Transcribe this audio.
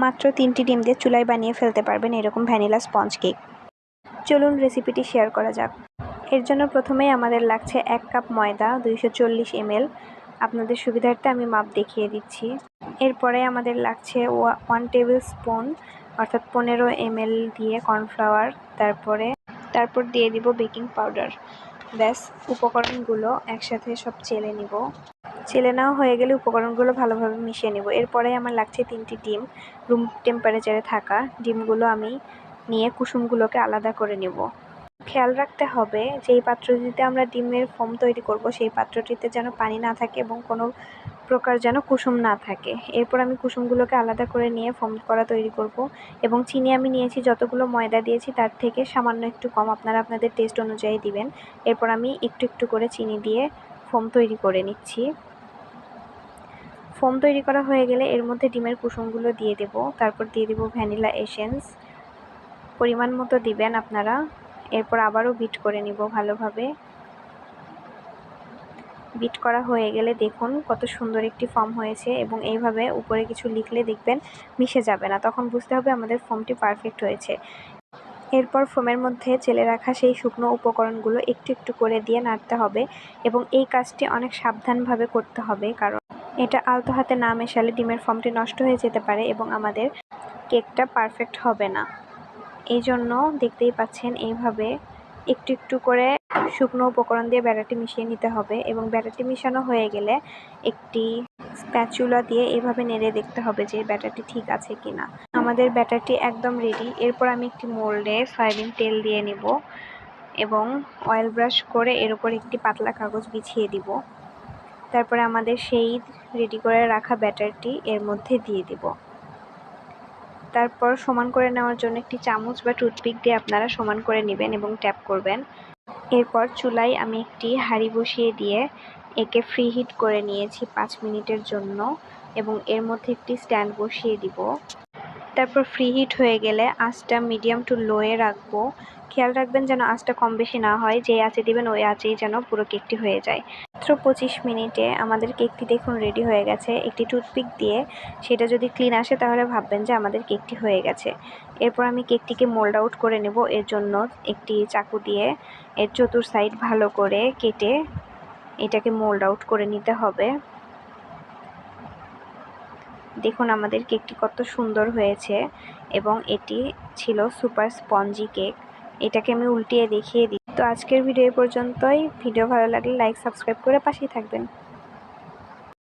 মাত্র তিনটি ডিম দিয়ে চুলায় বানিয়ে ফেলতে পারবেন এরকম ভ্যানিলা স্পঞ্জ কেক। চলুন রেসিপিটি শেয়ার করা যাক। এর জন্য প্রথমেই আমাদের লাগছে এক কাপ ময়দা, দুইশো চল্লিশ এমএল। আপনাদের সুবিধার্থে আমি মাপ দেখিয়ে দিচ্ছি। এরপরে আমাদের লাগছে ওয়ান টেবিল স্পুন অর্থাৎ পনেরো এমএল দিয়ে কর্নফ্লাওয়ার তারপরে, তারপর দিয়ে দিব বেকিং পাউডার ব্যাস, উপকরণগুলো একসাথে সব চেলে নিব। চেলে নেওয়া হয়ে গেলে উপকরণগুলো ভালোভাবে মিশিয়ে নেব। এরপরে আমার লাগছে তিনটি ডিম, রুম টেম্পারেচারে থাকা ডিমগুলো আমি নিয়ে কুসুমগুলোকে আলাদা করে নেব। খেয়াল রাখতে হবে যেই পাত্রটিতে আমরা ডিমের ফোম তৈরি করব, সেই পাত্রটিতে যেন পানি না থাকে এবং কোনো প্রকার যেন কুসুম না থাকে। এরপর আমি কুসুমগুলোকে আলাদা করে নিয়ে ফোম করা তৈরি করব এবং চিনি আমি নিয়েছি, যতগুলো ময়দা দিয়েছি তার থেকে সামান্য একটু কম আপনারা আপনাদের টেস্ট অনুযায়ী দিবেন। এরপর আমি একটু একটু করে চিনি দিয়ে ফোম তৈরি করে নিচ্ছি। ফোম তৈরি করা হয়ে গেলে এর মধ্যে ডিমের কুসুমগুলো দিয়ে দেব। তারপর দিয়ে দেব ভ্যানিলা এসেন্স। পরিমাণ মতো দিবেন আপনারা। এরপর আবারও বিট করে নিব ভালোভাবে। বিট করা হয়ে গেলে দেখুন কত সুন্দর একটি ফর্ম হয়েছে এবং এইভাবে উপরে কিছু লিখলে দেখবেন মিশে যাবে না। তখন বুঝতে হবে আমাদের ফর্মটি পারফেক্ট হয়েছে। এরপর ফোমের মধ্যে চেলে রাখা সেই শুকনো উপকরণগুলো একটু একটু করে দিয়ে নাড়তে হবে এবং এই কাজটি অনেক সাবধানভাবে করতে হবে কারণ এটা আলতো হাতে না মেশালে ডিমের ফর্মটি নষ্ট হয়ে যেতে পারে এবং আমাদের কেকটা পারফেক্ট হবে না। এই জন্য দেখতেই পাচ্ছেন এইভাবে একটু একটু করে শুকনো উপকরণ দিয়ে ব্যাটারটি মিশিয়ে নিতে হবে এবং ব্যাটারটি মিশানো হয়ে গেলে একটি স্প্যাচুলা দিয়ে এভাবে নেড়ে দেখতে হবে যে ব্যাটারটি ঠিক আছে কি না আমাদের ব্যাটারটি একদম রেডি এরপর আমি একটি মোল্ডে সয়াবিন তেল দিয়ে নিব এবং অয়েল ব্রাশ করে এর উপর একটি পাতলা কাগজ বিছিয়ে দিব। তারপরে আমাদের সেই রেডি করে রাখা ব্যাটারটি এর মধ্যে দিয়ে দিব। তারপর সমান করে নেওয়ার জন্য একটি চামচ বা টুথপিক দিয়ে আপনারা সমান করে নেবেন এবং ট্যাপ করবেন। এরপর চুলায় আমি একটি হাঁড়ি বসিয়ে দিয়ে একে ফ্রি হিট করে নিয়েছি পাঁচ মিনিটের জন্য এবং এর মধ্যে একটি স্ট্যান্ড বসিয়ে দিব। তারপর ফ্রি হিট হয়ে গেলে আঁচটা মিডিয়াম টু লোয়ে রাখব। খেয়াল রাখবেন যেন আঁচটা কম বেশি না হয়, যে আঁচে দিবেন ওই আঁচেই যেন পুরো কেকটি হয়ে যায়। মাত্র পঁচিশ মিনিটে আমাদের কেকটি দেখুন রেডি হয়ে গেছে। একটি টুথপিক দিয়ে সেটা যদি ক্লিন আসে তাহলে ভাববেন যে আমাদের কেকটি হয়ে গেছে। এরপর আমি কেকটিকে মোল্ড আউট করে নেব। এর জন্য একটি চাকু দিয়ে এর চতুর সাইড ভালো করে কেটে এটাকে মোল্ড আউট করে নিতে হবে। দেখুন আমাদের কেকটি কত সুন্দর হয়েছে এবং এটি ছিল সুপার স্পঞ্জি কেক। এটাকে আমি উল্টিয়ে দেখিয়ে দিই। তো আজকের ভিডিও পর্যন্তই। ভিডিও ভালো লাগলে লাইক, সাবস্ক্রাইব করে পাশেই থাকবেন।